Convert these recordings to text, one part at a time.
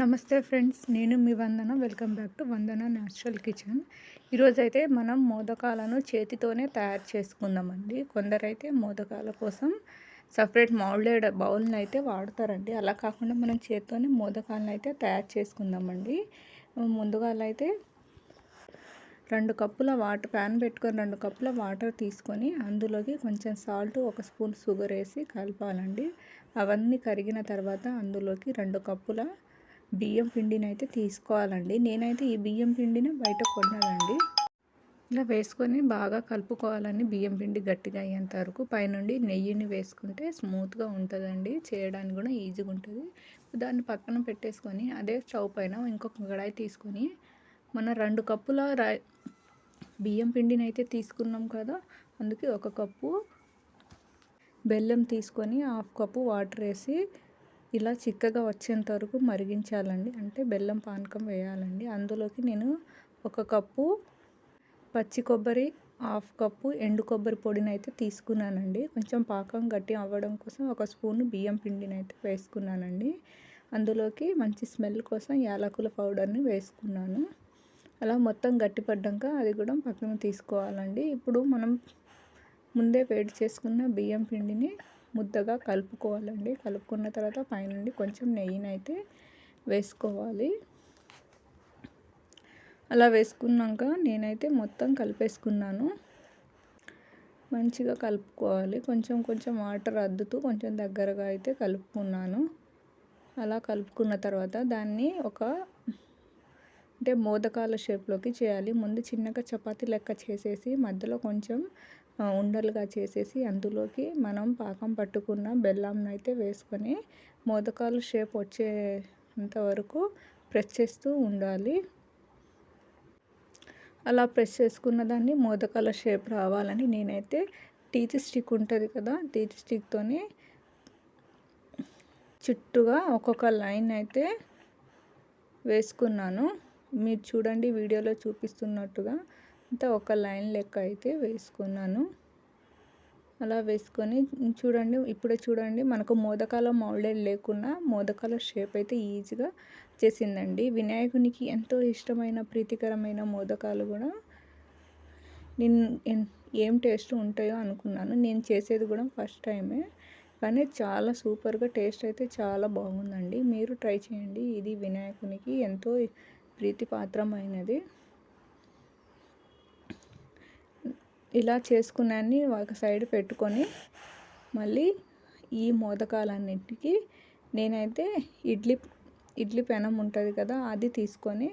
నమస్తే ఫ్రెండ్స్ నేను మీ Vandana. Welcome back to Vandana natural kitchen. ఈరోజైతే మనం మోదకాలను చేతితోనే తయారు చేసుకుందామండి. కొందరైతే మోదకాల కోసం సపరేట్ మౌల్డెడ్ బౌల్ని అయితే వాడతారండి. అలా కాకుండా మనం చేతితోనే మోదకాలను అయితే తయారు చేసుకుందామండి. ముందుగా అయితే రెండు కప్పుల వాటర్ ప్యాన్ పెట్టుకొని రెండు కప్పుల వాటర్ తీసుకొని అందులోకి కొంచెం సాల్ట్ ఒక స్పూన్ షుగర్ వేసి కలపాలండి. అవన్నీ కరిగిన తర్వాత అందులోకి రెండు కప్పుల బియ్యం పిండిని అయితే తీసుకోవాలండి. నేనైతే ఈ బియ్యం పిండిని బయట కొన్నానండి. ఇలా వేసుకొని బాగా కలుపుకోవాలని బియ్యం పిండి గట్టిగా అయ్యేంత వరకు. పైనుండి నెయ్యిని వేసుకుంటే స్మూత్గా ఉంటుందండి. చేయడానికి కూడా ఈజీగా ఉంటుంది. దాన్ని పక్కన పెట్టేసుకొని అదే స్టవ్ పైన ఇంకొక కడాయి తీసుకొని మన రెండు కప్పుల బియ్యం పిండిని అయితే తీసుకున్నాం కదా. అందుకే ఒక కప్పు బెల్లం తీసుకొని హాఫ్ కప్పు వాటర్ వేసి ఇలా చిక్కగా వచ్చేంత వరకు మరిగించాలండి. అంటే బెల్లం పానకం వేయాలండి. అందులోకి నేను ఒక కప్పు పచ్చి కొబ్బరి హాఫ్ కప్పు ఎండు కొబ్బరి పొడిని అయితే తీసుకున్నానండి. కొంచెం పాకం గట్టి అవ్వడం కోసం ఒక స్పూన్ బియ్యం పిండిని అయితే వేసుకున్నానండి. అందులోకి మంచి స్మెల్ కోసం యాలకుల పౌడర్ని వేసుకున్నాను. అలా మొత్తం గట్టిపడ్డాక అది కూడా పక్కన తీసుకోవాలండి. ఇప్పుడు మనం ముందే వేడి చేసుకున్న బియ్యం పిండిని ముద్దగా కలుపుకోవాలండి. కలుపుకున్న తర్వాత పైనుండి కొంచెం నెయ్యిని అయితే వేసుకోవాలి. అలా వేసుకున్నాక నేనైతే మొత్తం కలిపేసుకున్నాను. మంచిగా కలుపుకోవాలి. కొంచెం కొంచెం వాటర్ అద్దుతూ కొంచెం దగ్గరగా అయితే కలుపుకున్నాను. అలా కలుపుకున్న తర్వాత దాన్ని ఒక అంటే మోదకాల షేప్లోకి చేయాలి. ముందు చిన్నగా చపాతీ లెక్క చేసేసి మధ్యలో కొంచెం ఉండలుగా చేసేసి అందులోకి మనం పాకం పట్టుకున్న బెల్లంను అయితే వేసుకొని మోదకాలు షేప్ వచ్చేంత వరకు ప్రెస్ చేస్తూ ఉండాలి. అలా ప్రెస్ చేసుకున్న దాన్ని మోదకాల షేప్ రావాలని నేనైతే టీత్ స్టిక్ ఉంటుంది కదా టీత్ స్టిక్తోని చుట్టుగా ఒక్కొక్క లైన్ అయితే వేసుకున్నాను. మీరు చూడండి వీడియోలో చూపిస్తున్నట్టుగా అంతా ఒక లైన్ లెక్క అయితే వేసుకున్నాను. అలా వేసుకొని చూడండి ఇప్పుడే చూడండి మనకు మోదకాల మౌల్డెడ్ లేకుండా మోదకాల షేప్ అయితే ఈజీగా చేసిందండి. వినాయకునికి ఎంతో ఇష్టమైన ప్రీతికరమైన మోదకాలు కూడా నేను ఏం టేస్ట్ ఉంటాయో అనుకున్నాను. నేను చేసేది కూడా ఫస్ట్ టైమే. కానీ చాలా సూపర్గా టేస్ట్ అయితే చాలా బాగుందండి. మీరు ట్రై చేయండి. ఇది వినాయకునికి ఎంతో ప్రీతిపాత్రమైనది. ఇలా చేసుకున్నాన్ని ఒక సైడ్ పెట్టుకొని మళ్ళీ ఈ మోదకాలన్నింటికి నేనైతే ఇడ్లీ ఇడ్లీ పెనం ఉంటుంది కదా అది తీసుకొని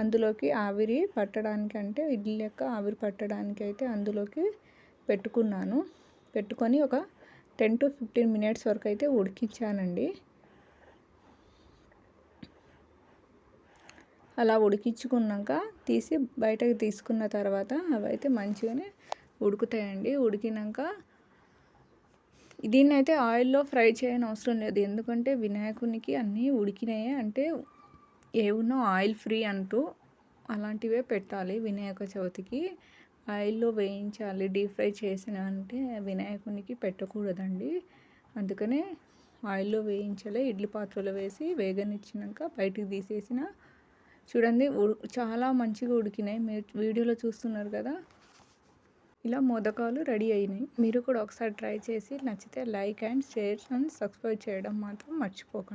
అందులోకి ఆవిరి పట్టడానికి అంటే ఇడ్లీ లెక్క ఆవిరి పట్టడానికి అయితే అందులోకి పెట్టుకున్నాను. పెట్టుకొని ఒక టెన్ టు ఫిఫ్టీన్ మినిట్స్ వరకు అయితే ఉడికించానండి. అలా ఉడికించుకున్నాక తీసి బయటకు తీసుకున్న తర్వాత అవైతే మంచిగానే ఉడుకుతాయండి. ఉడికినాక దీన్ని అయితే ఆయిల్లో ఫ్రై చేయని అవసరం లేదు. ఎందుకంటే వినాయకునికి అన్నీ ఉడికినాయి. అంటే ఏమున్నా ఆయిల్ ఫ్రీ అంటూ అలాంటివే పెట్టాలి వినాయక చవితికి. ఆయిల్లో వేయించాలి డీప్ ఫ్రై చేసిన అంటే వినాయకునికి పెట్టకూడదండి. అందుకనే ఆయిల్లో వేయించాలి ఇడ్లీ పాత్రలో వేసి వేగనిచ్చినాక బయటికి తీసేసిన చూడండి చాలా మంచిగా ఉడికినాయి. మీరు వీడియోలో చూస్తున్నారు కదా. ఇలా మోదకాలు రెడీ అయినాయి. మీరు కూడా ఒకసారి ట్రై చేసి నచ్చితే like and share and subscribe చేయడం మాత్రం మర్చిపోకండి.